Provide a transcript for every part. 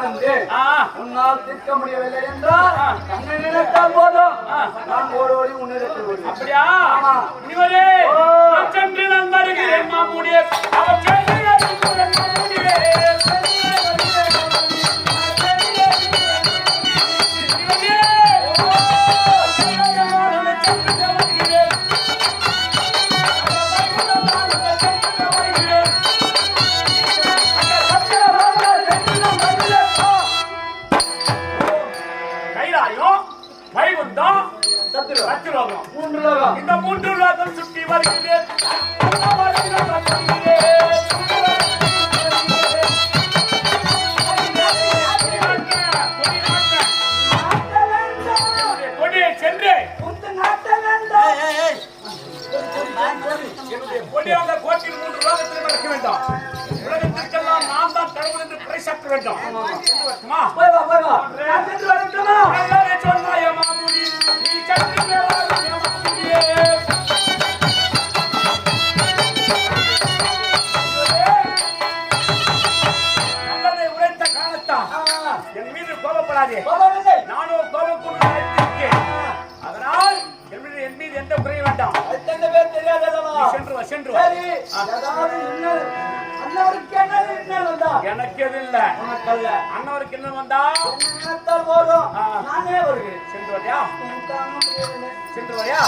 ஆனந்து உன்னால் தீர்க்க முடியவில்லை என்றால் என்னை நினைத்தால் போதும். நான் ஓடோடி முன்னிறுத்துவது அப்படியா? இவரே சென்று நான் வருகிறேன் மாமுடைய அவன் சென்று வா சென்று வா. சரி. என்ன இன்னல் எனக்கு எது இல்ல. என்ன வந்தா? என்னத்தால் போதும். நானே வருகிறேன் சென்று வரியா? சென்று வரியா?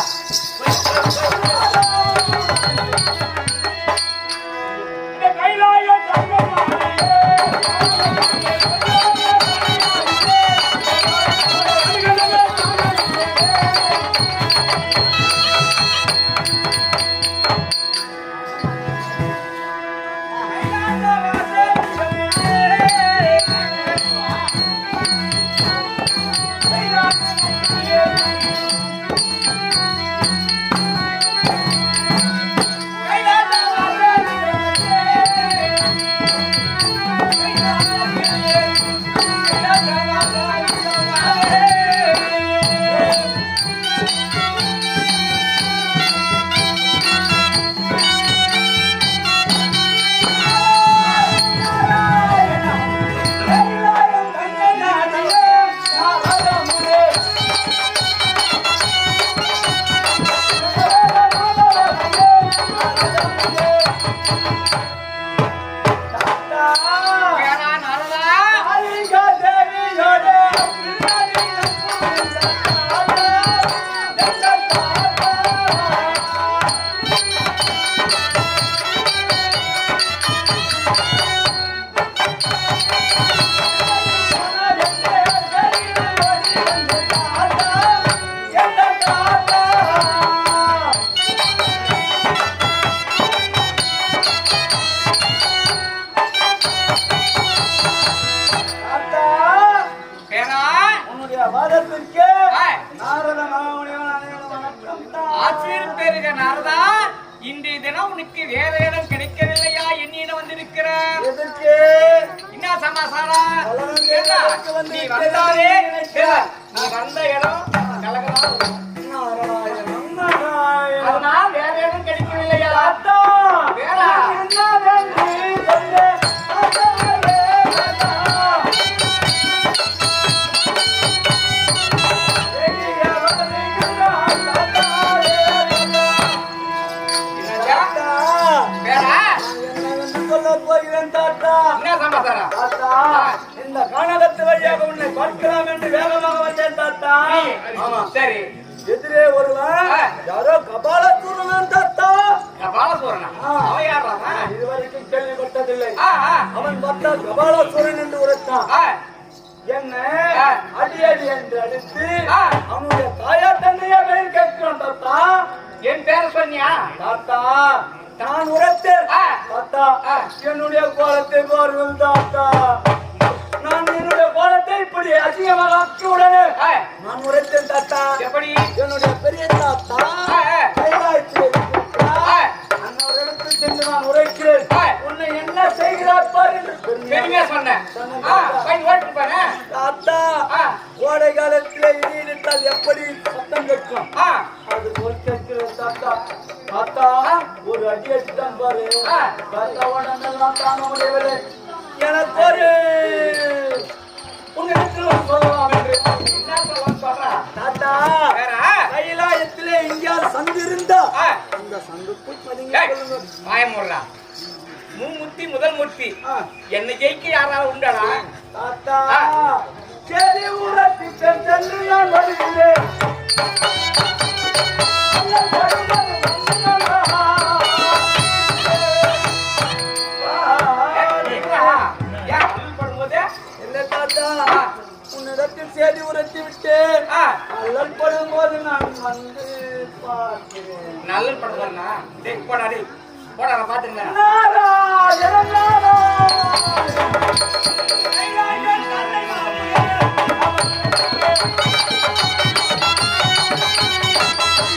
உங்களுக்கு வேற இடம் கிடைக்கவில்லையா? என்னிடம் வந்திருக்கிறார் என்ன சமாசாரம் நீ வந்தாலே நீ வந்த இடம் கலகலாம் சரி. எதிரே ஒருவன் யாரோ கபால சூரன் தத்தா. கபால சூரனா அவன் யாரா இதுவரைக்கும் கேள்விப்பட்டதில்லை. அவன் பார்த்தா கபால எப்படி சத்தம் கேட்கும். அது போல் கேட்கிறது தாத்தா. தாத்தா ஒரு அடி அடித்தான் பாரு. தாத்தா உடனெல்லாம் தாங்க முடியவில்லை. எனக்கு ஒரு உன்னிடத்தில் சொல்லலாம் என்று? தாத்தா வேற? கைலாயத்திலே எங்கேயாவது சந்து இருந்தா அந்த சந்துக்குள் பதுங்கி மூடுடா. மூமுத்தி முதல் மூர்த்தி ஆ. என்னை ஜெயிக்க யாராவது உண்டாடா? தாத்தா ஆ. சரி ஊரத்தி சென்று நான் வருகிறேன் உன்னிடத்தில் செய்தி உரைத்து விட்டு ஆ, அல்லல் படும்போது நான் வந்து பார்க்கிறேன் நல்ல படுவாருண்ணா டேய் போடா டேய். போடா நான் பாத்துக்கிறேன் நாராயண நாராயண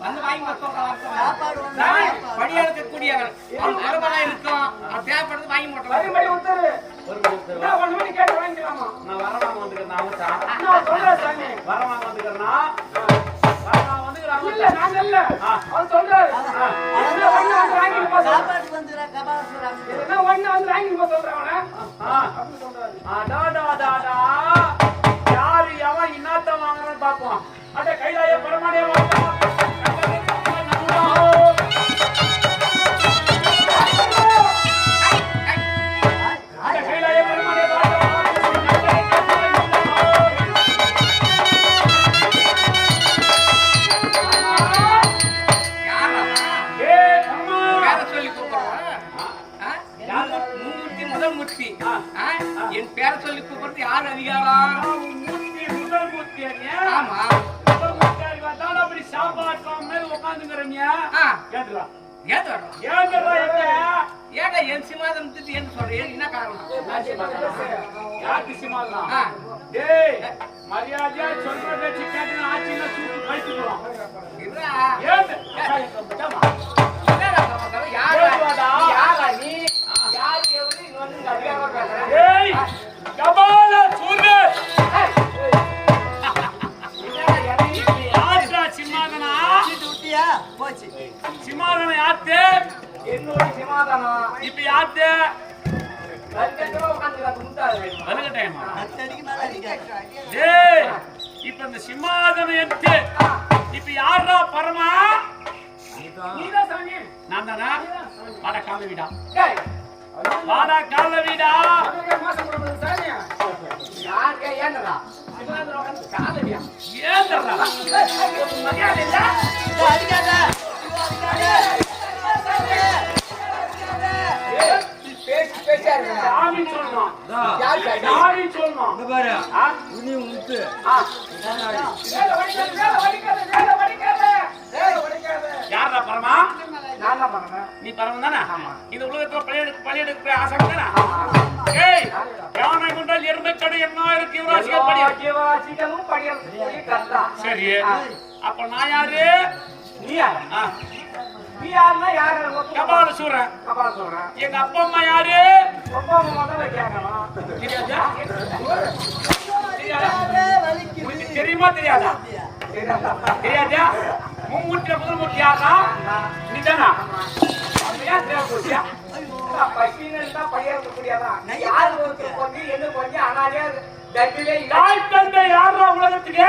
வந்து வாங்கி வச்சோம் படி எடுக்கக்கூடியவன் அவன் மரபலா இருக்கும். அவன் தேவைப்படுறது வாங்கி மாட்டோம் நான் வரவாங்க வந்துக்கிறேன் நான் வந்துட்டேன் வரவாங்க வந்துக்கிறேன்னா வரவாங்க வந்துக்கிறேன் ஆ. ஆ. அடாடாடாடா. ஏன் எங்க ஏடா என் சிமாதனத்துக்கு என்ன சொல்றேன் என்ன காரணம்? யாருக்கு சிமாலா ஆ, டேய் மரியாதையா சொல்ற பேச்சு கேட்டு ஆட்சியில சூட்டு? ஏய் கபால நீ- யாருடா சிம்மாதனா சிம்மாதன யாத்து என்னோட சிமாதானம் இப்ப யாத்து இப்ப இந்த சிம்மாதனம் எடுத்து இப்ப யாரா பரமா? நான் தானா? வாடா கால வீடா. வாடா கால வீடா. ஏன்டா சாமி சொல்லணும் யார் சொல்லணும் பாரு? துணி. யாரா பரமா நான் தான். நீ. இந்த உலகத்துல பழைய பழைய எடுக்கிற ஆசை தானே ஏய் யானை கொண்டால் எருமை கடை என்ன இருக்கு யுவராசிகள். சரி. அப்ப நான் யாரு நீ யாரு? யாருன்னா யாரு? கபால சூரன் கபால சொல்றேன். எங்க அப்பா அம்மா யாரு ரொம்ப முதல்ல கேட்கணும். தெரியுமா தெரியாதா தெரியாதா மும்மூட்டில முதல் மூட்டி யாரா நீதானா அது ஏன் தேவை போச்சியா? அதான் பசின்னு இருந்தா பையனுக்கு புரியாதான். யாரு ஒருத்தர் கொஞ்சி, என்ன கொஞ்சி, அனாதையா தட்டிலே. தாய் தந்தை யாரா உலகத்துக்கு.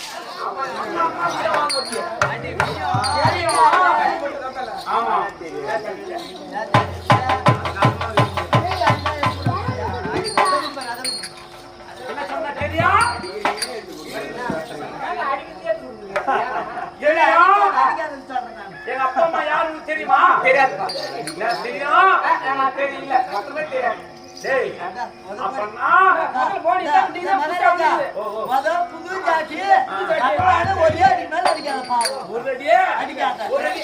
தெரியுமா தெரியாது தெரியும் தெரியல முதல்ல போடி தான் நீ தான் புதுசா வந்தது. ஒரு அடியே அடிக்காத. ஒரு அடி.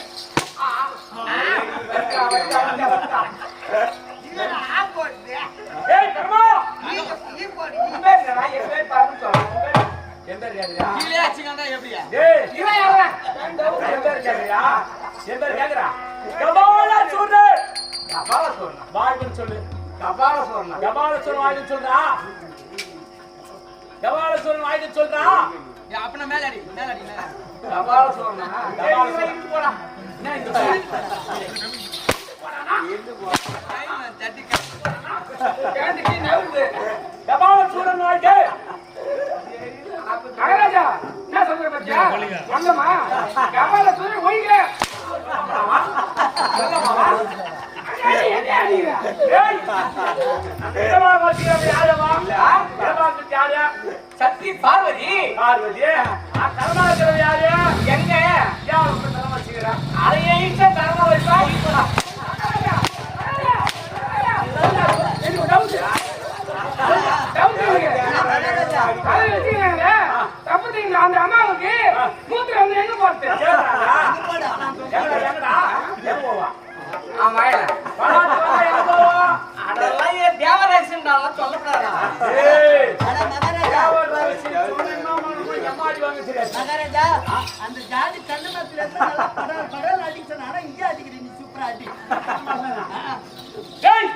சொல்லு. கபால சோறுனா? வாழ்க்கைன்னு சொல்லு கபால சோறுனா? கபால சொல்லு வாழ்க்கைன்னு சொல்றா கபால சொல்லு வாழ்க்கைன்னு சொல்றா அப்பனா மேல அடி மேல அடி மேல அடி. கபால சோறுனா? கபால ஏய், சோறு. இவன் போடா. என்ன இந்த சொல்லு கையில தட்டி க- கேட்டுக்கு நவுந்து. கபால சொல்லு வாழ்க்கை மகாராஜா, என்ன சொல்ற பாத்தியா? வந்தமா? சக்தி பார்வதி பார்வதி கர்நாடக யாரு எங்க யார் உங்க தலைமை வச்சுக்கிறா அதையே இஷ்ட தரமா வச்சுக்கங்க. தப்புத்தீங்களா? அந்த அம்மாவுக்கு மகாராஜா அந்த ஜாதி கண்ணு மரத்துல இருந்து நல்லா படம் படம் அடிச்சு ஆனா இங்கே அடிக்கிறீ நீ சூப்பரா அடி. டேய்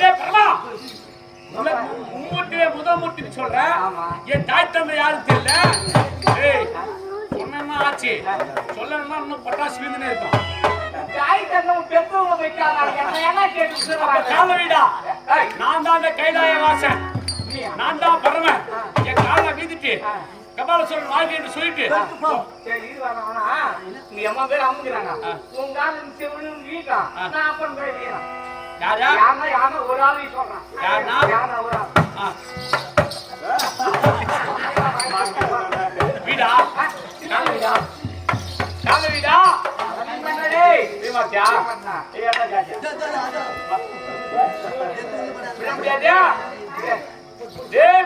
டேய் பரமா. மும்மூட்டிலே முதல் மூட்டின்னு சொல்றேன் ஆமா. என் தாய் தந்தை யாரும் தெரியல? ஏய் சொன்னா ஆச்சு. சொல்லணும்னா இன்னும் பட்டாசு இருக்கும். தாய் தந்தை பெற்றவங்க வைக்காதா? என்ன கேட்டு அப்ப சொல்றாங்க? கால வீடா. நான் தான் அந்த கைலாய வாசன் நான் தான் பரமன். என் காலை வீதிட்டு கபாலசுரன் வாழ்க்கை என்று சொல்லிட்டு. நீ அம்மா பேர் அமுக்குறாங்க. உங்க ஆளு சிவனு வீட்டான். நான் அப்பன் பேர் வீரன். யாரா யாருன்னா யாருன்னா ஒரு ஆளு சொல்றான். ஒரு. வீடா? வீடா? வீடா?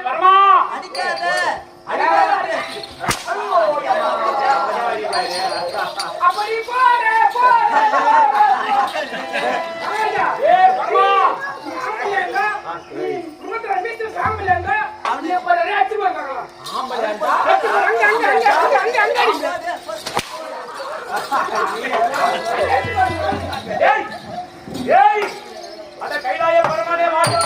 பரமா. அடிக்காத. அப்படி ஏய் போற ஏய் ஏய் அட கைலாய பரமனே வாடா.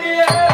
வைகுண்டம்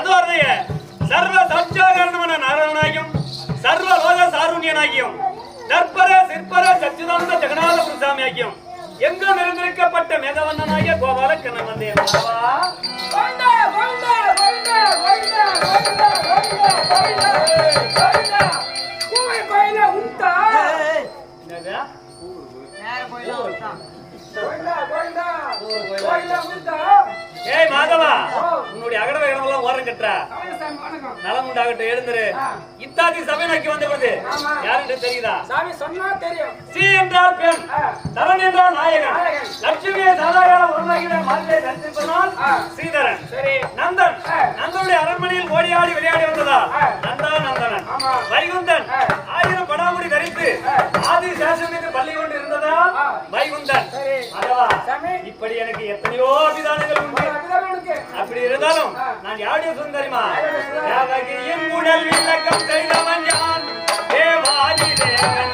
ತದ್ವಾರ್ದೆಯ ಸರ್ವ ಸಂಚಾರಣವನ ನಾರಾಯಣನಾಗಿಯಂ ಸರ್ವ ಲೋಕ ಸಾರುಣ್ಯನಾகியும் தற்பர சிற்பர சச்சிதானந்த ஜெகநாத பிரசாமியாகியும் எங்கு நிரந்திருக்கப்பட்ட மேகவண்ணனாகிய கோபால கண்ணமந்தேவா கோயிலா கோயிலா கோயிலா கோயிலா உண்டா ஏய் மாதவா உன்னுடைய அகட வேகமெல்லாம் ஓரம் கட்டுற. நலம் உண்டாகட்டும் எழுந்துரு இத்தாதி சபை நோக்கி வந்த பொழுது ஆமா. யாருன்னு தெரியுதா சாமி சொன்னா தெரியும் சி என்றால் பெண். தரன் என்றால் நாயகன். லட்சுமியை சாதாரண உருவாகின மாநிலை தரிசிப்பதால் ஆ. ஸ்ரீதரன் சரி நந்தன். நந்தனுடைய அரண்மனையில் ஓடியாடி விளையாடி வந்ததால் ஆ. நந்தா நந்தனன். வைகுந்தன் இப்படி எனக்கு எத்தனையோ அபிதானங்கள் உண்டு. அப்படி இருந்தாலும். நான் யாருடைய சுந்தரிமா? தேவகியின் உடல் விளக்கம் செய்தவன் யான் தேவாதி தேவன்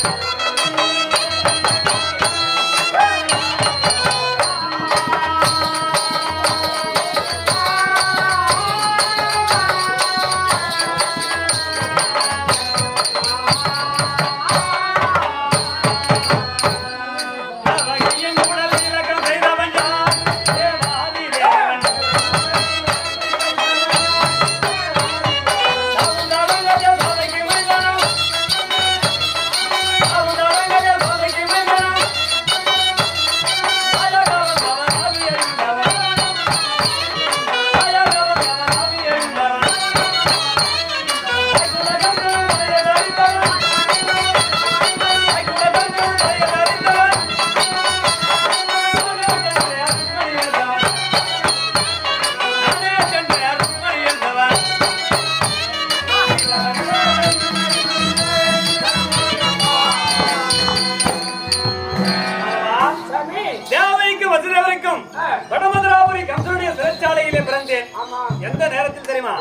தெரியுமா?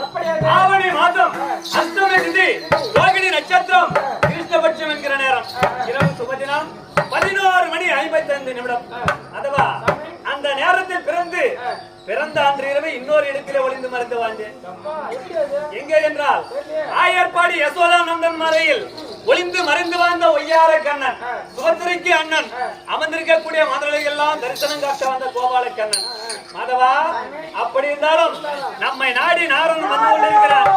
ஆவணி மாதம் அஷ்டமி திதி ரோகிணி நட்சத்திரம் கிருஷ்ணபட்சம் என்கிற நேரம். இரவு சுபதினம் பதினோரு மணி ஐம்பத்தி ஐந்து நிமிடம் அதுவா அந்த நேரத்தில் பிறந்து பிறந்த அன்று இரவு இன்னொரு இடத்திலே ஒளிந்து மறைந்து வாழ்ந்தேன்? எங்கே என்றால் ஆயர்பாடி யசோதானந்தன் மலையில் ஒளிந்து மறைந்து வாழ்ந்த ஒய்யார கண்ணன் சுபத்திரைக்கு அண்ணன் அமர்ந்திருக்கக்கூடிய மதுரை எல்லாம் தரிசனம் காட்ட வந்த கோபால கண்ணன் மாதவா அப்படி இருந்தாலும் நம்மை நாடி நாரன் வந்து கொண்டிருக்கிறார்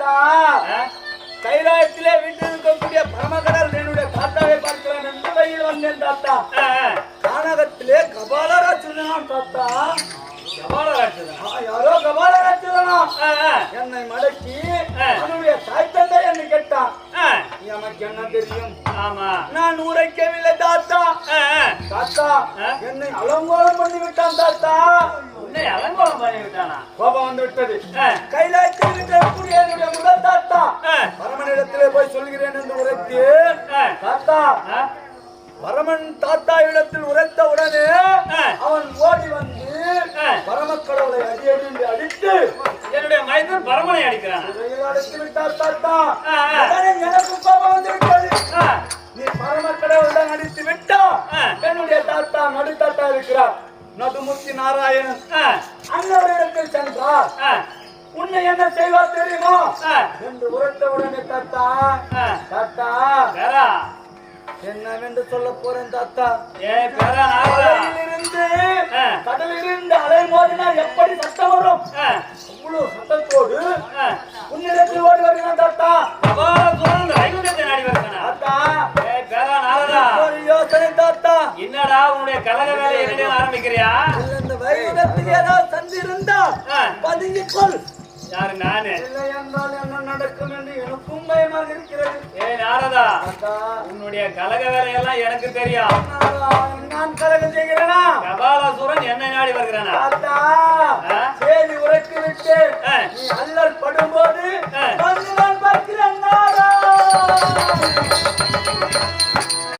தாத்தா? கைலாயத்திலே வீட்டில் பரமகடல் என்னுடைய தாத்தாவை பார்க்கிறேன் என்று வழியில் வந்தேன் தாத்தா. கானகத்திலே கபாலராட்சதனாம் தாத்தா யாரோ ஆ. என்னை மடக்கி ஆ. அவனுடைய தாய் தந்தை என்னை கேட்டான். எனக்கு என்ன தெரியும் ஆமா நான் உரைக்கவில்லை தாத்தா. தாத்தா? என்னை அலங்கோலம் பண்ணி விட்டான் தாத்தா அலங்கோலம் பண்ணி விட்டானா கோபம் வந்து விட்டது ஆ. நடுமுத்தி நாராயணன் ஆ. அன்னவரிடத்தில் சென்றார். உன்னை என்ன செய்வார் தெரியுமா. என்று உரைத்த உடனே தாத்தா. தாத்தா என்னவென்று சொல்ல போறேன் தாத்தா ஏ பேரா நாரதா கடலிலிருந்து. கடலிலிருந்து அலை மோதினால் எப்படி கலக வேலையெல்லாம் எனக்கு தெரியும். நான் கலகம் செய்கிறேனா? கபாலசுரன் என்னை நாடி வருகிறானா? செய்தி உரைத்து விட்டு. நீ அல்லல் படும்போது